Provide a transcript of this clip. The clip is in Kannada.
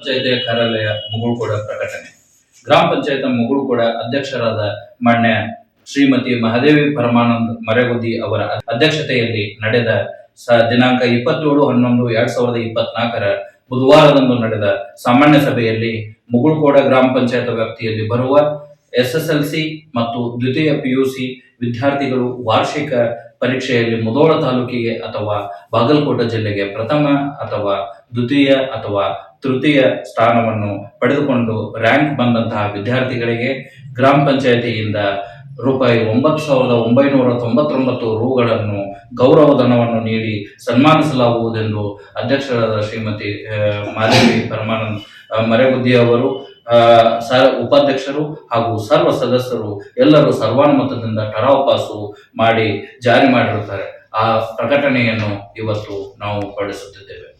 ಪಂಚಾಯತಿಯ ಕಾರ್ಯಾಲಯ ಮುಗುಳ್ಕೋಡ ಪ್ರಕಟಣೆ. ಗ್ರಾಮ ಪಂಚಾಯತ್ ಮುಗುಳ್ಕೋಡ ಅಧ್ಯಕ್ಷರಾದ ಮಾನ್ಯ ಶ್ರೀಮತಿ ಮಹಾದೇವಿ ಪರಮಾನಂದ್ ಮರೆಗುದಿ ಅವರ ಅಧ್ಯಕ್ಷತೆಯಲ್ಲಿ ನಡೆದ ದಿನಾಂಕ ಇಪ್ಪತ್ತೇಳು ಹನ್ನೊಂದು ಎರಡ್ ಸಾವಿರದ ಇಪ್ಪತ್ನಾಲ್ಕರ ಬುಧವಾರದಂದು ನಡೆದ ಸಾಮಾನ್ಯ ಸಭೆಯಲ್ಲಿ ಮುಗುಳ್ಕೋಡ ಗ್ರಾಮ ಪಂಚಾಯತ್ ವ್ಯಾಪ್ತಿಯಲ್ಲಿ ಬರುವ ಎಸ್ಎಸ್ಎಲ್ಸಿ ಮತ್ತು ದ್ವಿತೀಯ ಪಿಯುಸಿ ವಿದ್ಯಾರ್ಥಿಗಳು ವಾರ್ಷಿಕ ಪರೀಕ್ಷೆಯಲ್ಲಿ ಮುಧೋಳ ತಾಲೂಕಿಗೆ ಅಥವಾ ಬಾಗಲಕೋಟೆ ಜಿಲ್ಲೆಗೆ ಪ್ರಥಮ ಅಥವಾ ದ್ವಿತೀಯ ಅಥವಾ ತೃತೀಯ ಸ್ಥಾನವನ್ನು ಪಡೆದುಕೊಂಡು ರ್ಯಾಂಕ್ ಬಂದಂತಹ ವಿದ್ಯಾರ್ಥಿಗಳಿಗೆ ಗ್ರಾಮ ಪಂಚಾಯತಿಯಿಂದ ರೂಪಾಯಿ ಒಂಬತ್ತು ಸಾವಿರದ ಒಂಬೈನೂರ ತೊಂಬತ್ತೊಂಬತ್ತು ರೂಗಳನ್ನು ಗೌರವಧನವನ್ನು ನೀಡಿ ಸನ್ಮಾನಿಸಲಾಗುವುದೆಂದು ಅಧ್ಯಕ್ಷರಾದ ಶ್ರೀಮತಿ ಮಾದೇವಿ ಪರಮಾನಂದ್ ಮರೆಗುದ್ದಿ ಅವರು ಉಪಾಧ್ಯಕ್ಷರು ಹಾಗೂ ಸರ್ವ ಸದಸ್ಯರು ಎಲ್ಲರೂ ಸರ್ವಾನುಮತದಿಂದ ಠರಾವ್ ಪಾಸು ಮಾಡಿ ಜಾರಿ ಮಾಡಿರುತ್ತಾರೆ. ಆ ಪ್ರಕಟಣೆಯನ್ನು ಇವತ್ತು ನಾವು ಹೊರಡಿಸುತ್ತಿದ್ದೇವೆ